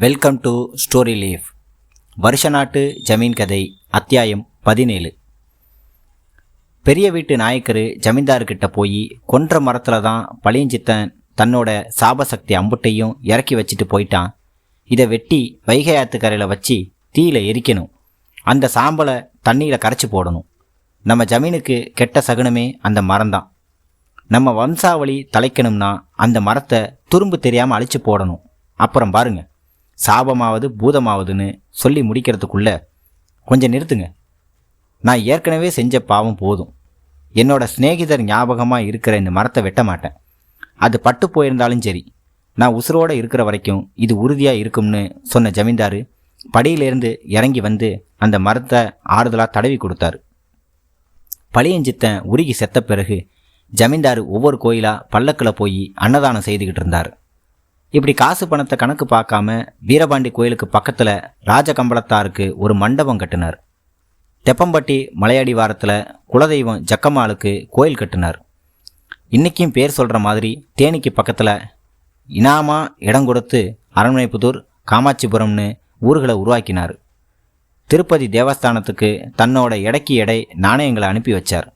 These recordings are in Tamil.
வெல்கம் டு ஸ்டோரி லீஃப் வருஷ நாட்டு ஜமீன் கதை அத்தியாயம் பதினேழு. பெரிய வீட்டு நாயக்கர் ஜமீன்தார்கிட்ட போய் கொன்ற மரத்தில் தான் பழியஞ்சித்தன் தன்னோட சாபசக்தி அம்புட்டையும் இறக்கி வச்சுட்டு போயிட்டான். இதை வெட்டி வைகை ஆத்துக்கரையில் வச்சு தீயில எரிக்கணும். அந்த சாம்பலை தண்ணியில் கரைச்சி போடணும். நம்ம ஜமீனுக்கு கெட்ட சகுனமே அந்த மரம்தான். நம்ம வம்சாவளி தலைக்கணும்னா அந்த மரத்தை துரும்பு தெரியாமல் அழிச்சு போடணும். அப்புறம் பாருங்கள் சாபமாவது பூதமாவதுன்னு சொல்லி முடிக்கிறதுக்குள்ள கொஞ்சம் நிறுத்துங்க. நான் ஏற்கனவே செஞ்ச பாவம் போதும். என்னோட சிநேகிதர் ஞாபகமாக இருக்கிற இந்த மரத்தை வெட்ட மாட்டேன். அது பட்டு போயிருந்தாலும் சரி. நான் உசுரோடு இருக்கிற வரைக்கும் இது உறுதியாக இருக்கும்னு சொன்ன ஜமீன்தாரு படியிலிருந்து இறங்கி வந்து அந்த மரத்தை ஆறுதலாக தடவி கொடுத்தாரு. பழியஞ்சித்தன் உருகி செத்த பிறகு ஜமீன்தார் ஒவ்வொரு கோயிலாக பல்லக்கில் போய் அன்னதானம் செய்துக்கிட்டு இருந்தார். இப்படி காசு பணத்தை கணக்கு பார்க்காம வீரபாண்டி கோயிலுக்கு பக்கத்தில் ராஜகம்பளத்தாருக்கு ஒரு மண்டபம் கட்டினார். தெப்பம்பட்டி மலையாடி வாரத்தில் குலதெய்வம் ஜக்கம்மாளுக்கு கோயில் கட்டினார். இன்றைக்கும் பேர் சொல்கிற மாதிரி தேனிக்கு பக்கத்தில் இனாமா இடம் கொடுத்து அரண்மனைப்புதூர் காமாட்சிபுரம்னு ஊர்களை உருவாக்கினார். திருப்பதி தேவஸ்தானத்துக்கு தன்னோட எடைக்கு எடை நாணயங்களை அனுப்பி வச்சார்.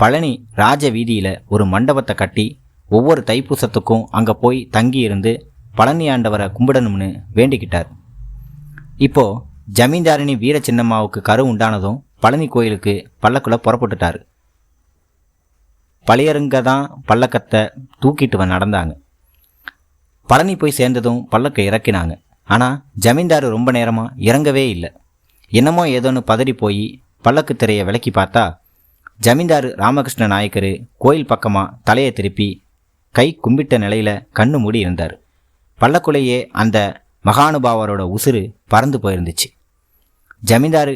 பழனி ராஜ வீதியில் ஒரு மண்டபத்தை கட்டி ஒவ்வொரு தைப்பூசத்துக்கும் அங்கே போய் தங்கி இருந்து பழனி ஆண்டவரை கும்பிடணும்னு வேண்டிக்கிட்டார். இப்போ ஜமீன்தாரினி வீர சின்னம்மாவுக்கு கரு உண்டானதும் பழனி கோயிலுக்கு பல்லக்குள்ள புறப்பட்டுட்டார். பழையருங்க தான் பல்லக்கத்தை தூக்கிட்டு வ- நடந்தாங்க. பழனி போய் சேர்ந்ததும் பல்லக்கை இறக்கினாங்க. ஆனால் ஜமீன்தார் ரொம்ப நேரமாக இறங்கவே இல்லை. என்னமோ ஏதோன்னு பதறி போய் பல்லக்கு திரையை விலக்கி பார்த்தா ஜமீன்தார் ராமகிருஷ்ண நாயக்கர் கோயில் பக்கமாக தலையை திருப்பி கை கும்பிட்ட நிலையில் கண்ணு மூடி இருந்தார். பல்லக்குள்ளேயே அந்த மகானுபாவரோட உசுறு பறந்து போயிருந்துச்சு. ஜமீன்தார்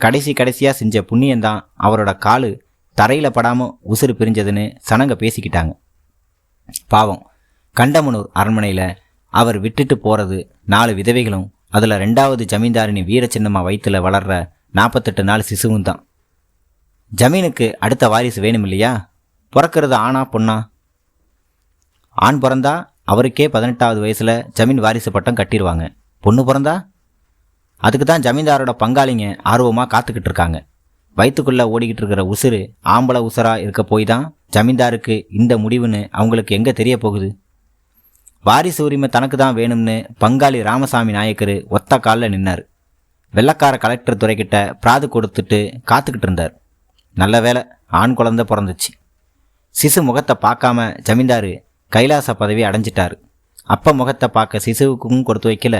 கடைசி கடைசியாக செஞ்ச புண்ணியந்தான் அவரோட காலு தரையில் படாமல் உசுறு பிரிஞ்சதுன்னு சனங்க பேசிக்கிட்டாங்க. பாவம் கண்டமனூர் அரண்மனையில் அவர் விட்டுட்டு போகிறது நாலு விதவைகளும் அதில் ரெண்டாவது ஜமீன்தாரினி வீரச்சின்னம்மா வயிற்றில் வளர்ற நாற்பத்தெட்டு நாள் சிசுவும் தான். ஜமீனுக்கு அடுத்த வாரிசு வேணும் இல்லையா பிறக்கிறது ஆனா பொண்ணா? ஆண் பிறந்தா அவருக்கே பதினெட்டாவது வயசில் ஜமீன் வாரிசு பட்டம் கட்டிடுவாங்க பொண்ணு பிறந்தா? அதுக்கு தான் ஜமீன்தாரோட பங்காளிங்க ஆர்வமாக காத்துக்கிட்டு இருக்காங்க. வயிற்றுக்குள்ளே ஓடிக்கிட்டு இருக்கிற உசுறு ஆம்பளை உசுராக இருக்க போய் தான் ஜமீன்தாருக்கு இந்த முடிவுன்னு அவங்களுக்கு எங்கே தெரிய போகுது? வாரிசு உரிமை தனக்கு தான் வேணும்னு பங்காளி ராமசாமி நாயக்கர் ஒத்த காலில் நின்னார். வெள்ளக்கார கலெக்டர் துறைக்கிட்ட பிராது கொடுத்துட்டு காத்துக்கிட்டு இருந்தார். நல்ல வேளை ஆண் குழந்தை பிறந்துச்சு. சிசு முகத்தை பார்க்காம ஜமீன்தாரு கைலாச பதவி அடைஞ்சிட்டார். அப்ப முகத்தை பார்க்க சிசுவுக்கும் கொடுத்து வைக்கல.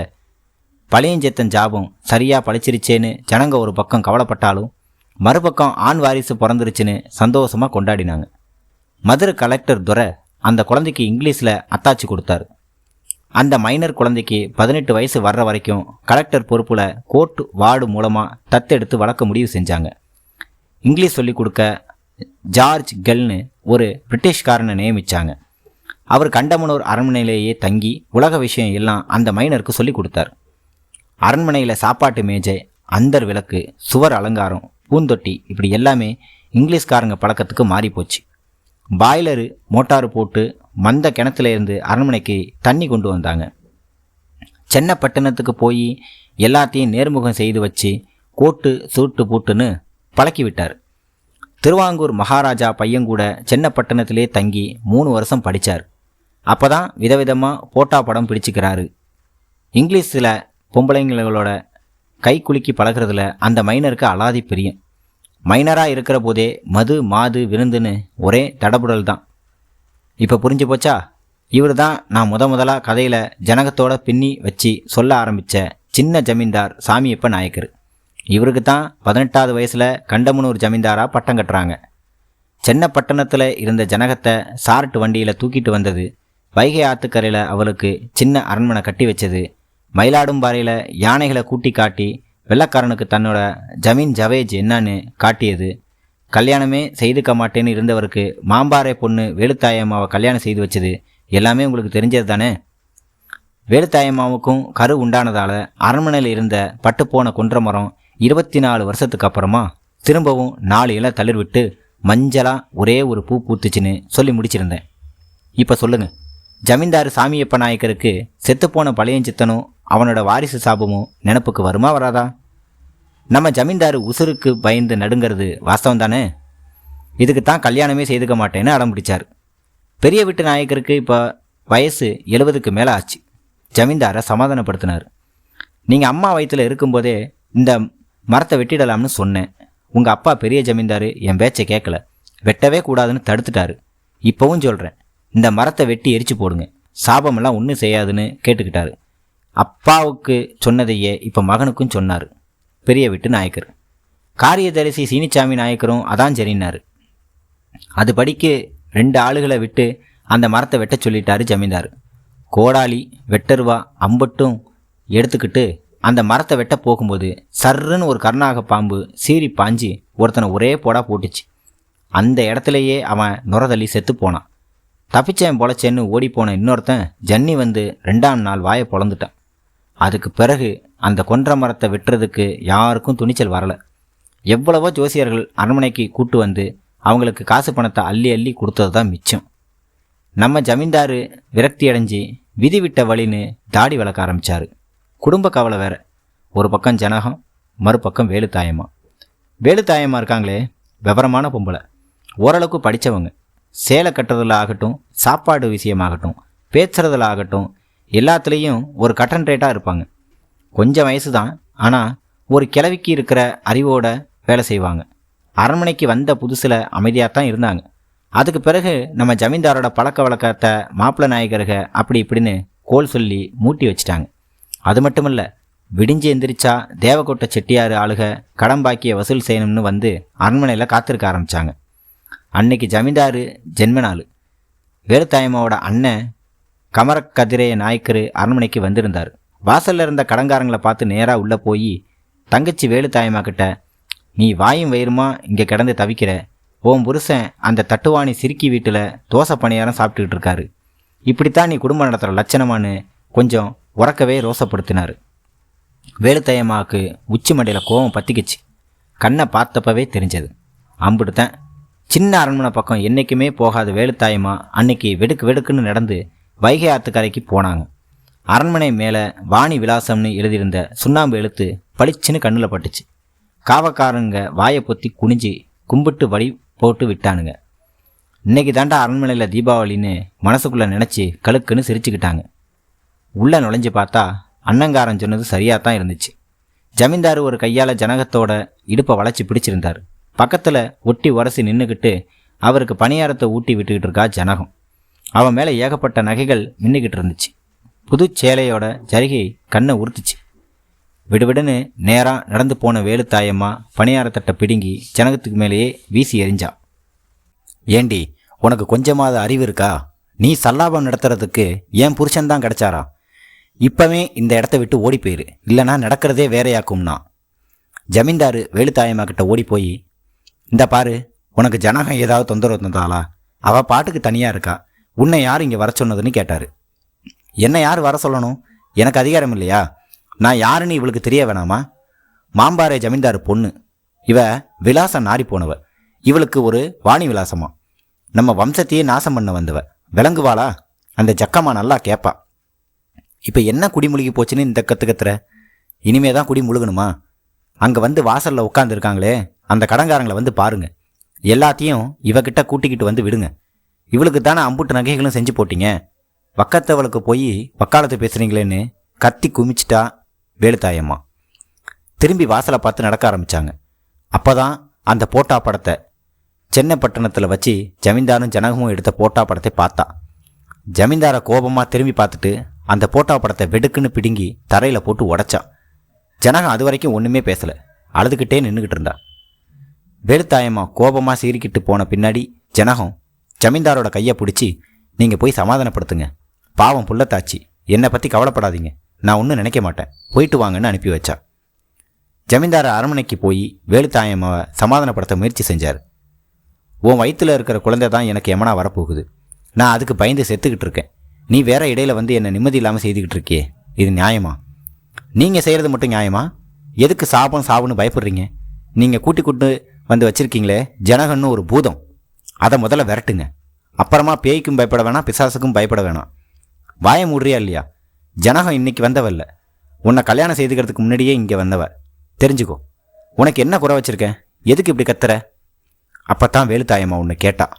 பழையஞ்செத்தன் ஜாபம் சரியாக பழிச்சிருச்சேன்னு ஜனங்க ஒரு பக்கம் கவலைப்பட்டாலும் மறுபக்கம் ஆண் வாரிசு பிறந்துருச்சுன்னு சந்தோஷமாக கொண்டாடினாங்க. மதுரை கலெக்டர் துரை அந்த குழந்தைக்கு இங்கிலீஷில் அத்தாச்சி கொடுத்தாரு. அந்த மைனர் குழந்தைக்கு பதினெட்டு வயசு வர்ற வரைக்கும் கலெக்டர் பொறுப்பில் கோர்ட் வார்டு மூலமாக தத்தெடுத்து வளர்க்க முடிவு செஞ்சாங்க. இங்கிலீஷ் சொல்லிக் கொடுக்க ஜார்ஜ் கெல்னு ஒரு பிரிட்டிஷ்காரனை நியமித்தாங்க அவர் கண்டமனூர் அரண்மனையிலேயே தங்கி உலக விஷயம் எல்லாம் அந்த மைனருக்கு சொல்லிக் கொடுத்தார். அரண்மனையில் சாப்பாட்டு மேஜை அந்தர் விளக்கு சுவர் அலங்காரம் பூந்தொட்டி இப்படி எல்லாமே இங்கிலீஷ்காரங்க பழக்கத்துக்கு மாறி போச்சு. பாய்லரு மோட்டார் போட்டு மந்த கிணத்துல இருந்து அரண்மனைக்கு தண்ணி கொண்டு வந்தாங்க. சென்னப்பட்டணத்துக்கு போய் எல்லாத்தையும் நேர்முகம் செய்து வச்சு கோட்டு சூட்டு பூட்டுன்னு பழக்கி விட்டார். திருவாங்கூர் மகாராஜா பையன் கூட சென்னப்பட்டணத்திலே தங்கி மூணு வருஷம் படித்தார் அப்போ தான் விதவிதமாக போட்டா படம் பிடிச்சிக்கிறாரு. இங்கிலீஷில் பொம்பளைங்களோட கை குலுக்கி பழகுறதுல அந்த மைனருக்கு அலாதி பிரியம். மைனராக இருக்கிற போதே மது மாது விருந்துன்னு ஒரே தடபுடல் தான். இப்போ புரிஞ்சு போச்சா? இவர் தான் நான் முத முதலாக கதையில் ஜனகத்தோட பின்னி வச்சு சொல்ல ஆரம்பித்த சின்ன ஜமீன்தார் சாமியப்ப நாயக்கர். இவருக்கு தான் பதினெட்டாவது வயசில் கண்டமனூர் ஜமீன்தாராக பட்டம் கட்டுறாங்க. சென்னை பட்டணத்தில் இருந்த ஜனகத்தை சார்ட் வண்டியில் தூக்கிட்டு வந்தது வைகை ஆத்துக்கரையில் அவளுக்கு சின்ன அரண்மனை கட்டி வச்சது. மயிலாடும்பாறையில் யானைகளை கூட்டி காட்டி வெள்ளக்காரனுக்கு தன்னோட ஜமீன் ஜவேஜ் என்னன்னு காட்டியது. கல்யாணமே செய்துக்க மாட்டேன்னு இருந்தவருக்கு மாம்பாறை பொண்ணு வேலுத்தாயம்மாவை கல்யாணம் செய்து வச்சது. எல்லாமே உங்களுக்கு தெரிஞ்சது தானே? வேலுத்தாயம்மாவுக்கும் கரு உண்டானதால் அரண்மனையில் இருந்த பட்டுப்போன குன்ற மரம் இருபத்தி நாலு வருஷத்துக்கு அப்புறமா திரும்பவும் நாலு இலை தளிர்விட்டு மஞ்சளாக ஒரே ஒரு பூ பூத்துச்சுன்னு சொல்லி முடிச்சிருந்தேன். இப்போ சொல்லுங்கள் ஜமீன்தார் சாமியப்ப நாயக்கருக்கு செத்துப்போன பழையஞ்சித்தனும் அவனோட வாரிசு சாபமும் நினப்புக்கு வருமா வராதா? நம்ம ஜமீன்தார் உசுருக்கு பயந்து நடுங்கிறது வாஸ்தவம் தானே? இதுக்கு தான் கல்யாணமே செய்துக்க மாட்டேன்னு அடம் பிடிச்சார். பெரிய வீட்டு நாயக்கருக்கு இப்போ வயசு எழுபதுக்கு மேலே ஆச்சு. ஜமீன்தாரை சமாதானப்படுத்தினார். நீங்கள் அம்மா வயிற்றில் இருக்கும்போதே இந்த மரத்தை வெட்டிடலாம்னு சொன்னேன். உங்கள் அப்பா பெரிய ஜமீன்தார் என் பேச்சை கேட்கல வெட்டவே கூடாதுன்னு தடுத்துட்டாரு. இப்போவும் சொல்கிறேன் இந்த மரத்தை வெட்டி எரிச்சு போடுங்க. சாபமெல்லாம் ஒன்றும் செய்யாதுன்னு கேட்டுக்கிட்டாரு. அப்பாவுக்கு சொன்னதையே இப்போ மகனுக்கும் சொன்னார். பெரிய வீட்டு நாயக்கர். காரியதரிசி சீனிச்சாமி நாயக்கரும் அதான் சரின்னாரு அது படிக்கு ரெண்டு ஆளுகளை விட்டு அந்த மரத்தை வெட்ட சொல்லிட்டாரு ஜமீன்தார். கோடாலி வெட்டருவா அம்பட்டும் எடுத்துக்கிட்டு அந்த மரத்தை வெட்ட போகும்போது சர்ருன்னு ஒரு கருணாக பாம்பு சீறி பாஞ்சு ஒருத்தனை ஒரே போடா போட்டுச்சு. அந்த இடத்துலையே அவன் நுரதள்ளி செத்து போனான். தப்பிச்சேன் பொழைச்சேன்னு ஓடிப்போன இன்னொருத்தன் ஜன்னி வந்து ரெண்டாம் நாள் வாயை பொழந்துட்டான் அதுக்கு பிறகு அந்த கொன்ற மரத்தை வெட்டுறதுக்கு யாருக்கும் துணிச்சல் வரலை. எவ்வளவோ ஜோசியர்கள் அரண்மனைக்கு கூட்டு வந்து அவங்களுக்கு காசு பணத்தை அள்ளி அள்ளி கொடுத்தது தான் மிச்சம். நம்ம ஜமீன்தாரு விரக்தி அடைஞ்சு விதி விட்ட வழின்னு தாடி வளர்க்க ஆரம்பித்தார் குடும்ப கவலை வேற. ஒரு பக்கம் ஜனகம் மறுபக்கம் வேலுத்தாயம்மா. வேலுத்தாயம்மா இருக்காங்களே விவரமான பொம்பளை. ஓரளவுக்கு படித்தவங்க சேலை கட்டுறதுல ஆகட்டும் சாப்பாடு விஷயமாகட்டும் பேசுறதுல ஆகட்டும் எல்லாத்துலேயும் ஒரு கட்டன் ரேட்டாக இருப்பாங்க. கொஞ்சம் வயசு தான் ஆனால் ஒரு கிளவிக்கு இருக்கிற அறிவோட வேலை செய்வாங்க. அரண்மனைக்கு வந்த புதுசில் அமைதியாக தான் இருந்தாங்க. அதுக்கு பிறகு நம்ம ஜமீன்தாரோட பழக்க வழக்கத்தை மாப்பிள்ள நாயகருக அப்படி இப்படின்னு கோல் சொல்லி மூட்டி வச்சிட்டாங்க. அது மட்டும் இல்லை விடிஞ்சு எந்திரிச்சா தேவக்கோட்டை செட்டியார் ஆளுக கடம்பாக்கிய வசூல் செய்யணும்னு வந்து அரண்மனையில் காத்திருக்க ஆரம்பித்தாங்க அன்னைக்கு ஜமீன்தார் ஜென்மநாள். வேலுத்தாயம்மாவோட அண்ணன் கமரக்கதிரைய நாயக்கர் அரண்மனைக்கு வந்திருந்தார். வாசலில் இருந்த கடங்காரங்களை பார்த்து நேராக உள்ளே போய் தங்கச்சி வேலுத்தாயம்மா கிட்ட நீ வாயும் வயிறுமா இங்கே கிடந்து தவிக்கிற? உன் புருஷன் அந்த தட்டுவாணி சிறுக்கி வீட்டில் தோசை பணியாரம் சாப்பிட்டுக்கிட்டு இருக்காரு. இப்படித்தான் நீ குடும்பம் நடத்துகிற லட்சணமான்னு கொஞ்சம் உறக்கவே ரோசப்படுத்தினார். வேலுத்தாயம்மாவுக்கு உச்சி மண்டையில் கோவம் பற்றிக்கிச்சு கண்ணை பார்த்தப்பவே தெரிஞ்சது. அம்பிட்டுத்தேன் சின்ன அரண்மனை பக்கம் என்றைக்குமே போகாத வேலுத்தாயமா அன்னைக்கு வெடுக்கு வெடுக்குன்னு நடந்து வைகை ஆத்துக்கரைக்கு போனாங்க. அரண்மனை மேலே வாணி விலாசம்னு எழுதியிருந்த சுண்ணாம்பு எழுத்து பளிச்சுன்னு கண்ணில் பட்டுச்சு. காவக்காரங்க வாயை பொத்தி குனிஞ்சு கும்பிட்டு வழி போட்டு விட்டானுங்க. இன்னைக்கு தாண்டா அரண்மனையில் தீபாவளின்னு மனசுக்குள்ளே நினச்சி கழுக்குன்னு சிரிச்சுக்கிட்டாங்க. உள்ளே நுழைஞ்சு பார்த்தா அன்னங்காரன் சொன்னது சரியாக தான் இருந்துச்சு. ஜமீன்தார் ஒரு கையால் ஜனகத்தோட இடுப்பை வளைச்சி பிடிச்சிருந்தார். பக்கத்தில் ஒட்டி உரசி நின்றுக்கிட்டு அவருக்கு பணியாரத்தை ஊட்டி விட்டுக்கிட்டு இருக்கா ஜனகம். அவன் மேலே ஏகப்பட்ட நகைகள் மின்னுக்கிட்டு இருந்துச்சு. புது சேலையோட ஜரிகை கண்ணை உறுத்துச்சு. விடுவிடுன்னு நேராக நடந்து போன வேலுத்தாயம்மா பணியாரத்தட்டை பிடுங்கி ஜனகத்துக்கு மேலேயே வீசி எறிஞ்சா. ஏண்டி உனக்கு கொஞ்சமாவது அறிவு இருக்கா? நீ சல்லாபம் நடத்துறதுக்கு என் புருஷன்தான் கிடச்சாரா? இப்பவே இந்த இடத்த விட்டு ஓடி போயிரு. இல்லைனா நடக்கிறதே வேறையாக்கும்னா. ஜமீன்தாரு வேலுத்தாயம்மா கிட்ட ஓடி போய் இந்த பாரு உனக்கு ஜனகம் ஏதாவது தொந்தரவு தந்தாளா? அவள் பாட்டுக்கு தனியாக இருக்கா. உன்னை யார் இங்கே வர சொன்னதுன்னு கேட்டார். என்னை யார் வர சொல்லணும்? எனக்கு அதிகாரம் இல்லையா? நான் யாருன்னு இவளுக்கு தெரிய வேணாமா? மாம்பாறை ஜமீன்தார் பொண்ணு. இவ விலாசம் நாரி போனவ. இவளுக்கு ஒரு வாணி விலாசமா. நம்ம வம்சத்தையே நாசம் பண்ண வந்தவ. விளங்குவாளா அந்த ஜக்கம்மா நல்லா கேட்பா இப்போ என்ன குடிமுழுகி போச்சுன்னு இந்த கற்றுக்கத்துற இனிமே தான் குடி முழுகணுமா? அங்கே வந்து வாசலில் உட்காந்துருக்காங்களே அந்த கடங்காரங்களை வந்து பாருங்க. எல்லாத்தையும் இவகிட்ட கூட்டிக்கிட்டு வந்து விடுங்க. இவளுக்கு தானே அம்புட்டு நகைகளும் செஞ்சு போட்டீங்க. வக்கத்தவளுக்கு போய் வக்காலத்து பேசுகிறீங்களேன்னு கத்தி குமிச்சிட்டா வேலுத்தாயம்மா. திரும்பி வாசலை பார்த்து நடக்க ஆரம்பித்தாங்க அப்போ தான் அந்த போட்டா படத்தை சென்னை பட்டணத்தில் வச்சு ஜமீன்தாரும் ஜனகமும் எடுத்த போட்டா படத்தை பார்த்தா. ஜமீன்தாரை கோபமாக திரும்பி பார்த்துட்டு அந்த போட்டா படத்தை வெடுக்குன்னு பிடுங்கி தரையில் போட்டு உடைச்சான் ஜனகம் அது வரைக்கும் ஒன்றுமே பேசலை. அழுதுகிட்டே நின்றுக்கிட்டு இருந்தா. வேலுத்தாயம்மா கோபமாக சீறிக்கிட்டு போன பின்னாடி ஜனகம் ஜமீன்தாரோட கையை பிடிச்சி நீங்கள் போய் சமாதானப்படுத்துங்க. பாவம் புள்ளத்தாச்சி. என்னை பற்றி கவலைப்படாதீங்க. நான் ஒன்றும் நினைக்க மாட்டேன். போயிட்டு வாங்கன்னு அனுப்பி வச்சா. ஜமீன்தார் அரண்மனைக்கு போய் வேலுத்தாயம்மாவை சமாதானப்படுத்த முயற்சி செஞ்சார். உன் வயிற்றில் இருக்கிற குழந்தை தான் எனக்கு எமனா வரப்போகுது. நான் அதுக்கு பயந்து செத்துக்கிட்டு இருக்கேன். நீ வேற இடையில வந்து என்னை நிம்மதி இல்லாமல் செய்துக்கிட்டு இருக்கியே. இது நியாயமா? நீங்கள் செய்கிறது மட்டும் நியாயமா? எதுக்கு சாபம் சாவுன்னு பயப்படுறீங்க? நீங்கள் கூட்டி கூட்டு வந்து வச்சிருக்கீங்களே? ஜனகன்னு ஒரு பூதம். அதை முதல்ல விரட்டுங்க. அப்புறமா பேய்க்கும் பயப்பட வேணாம் பிசாசுக்கும் பயப்பட வேணாம். வாய மூடுறியா இல்லையா? ஜனகம் இன்னைக்கு வந்தவல்ல. உன்னை கல்யாணம் செய்துக்கிறதுக்கு முன்னாடியே இங்கே வந்தவ. தெரிஞ்சுக்கோ. உனக்கு என்ன குறை வச்சிருக்கேன்? எதுக்கு இப்படி கத்துற? அப்பத்தான் வேலுத்தாயம்மா உன்னை கேட்டா.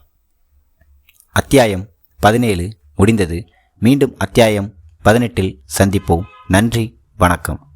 அத்தியாயம் பதினேழு முடிந்தது. மீண்டும் அத்தியாயம் பதினெட்டில் சந்திப்போம். நன்றி வணக்கம்.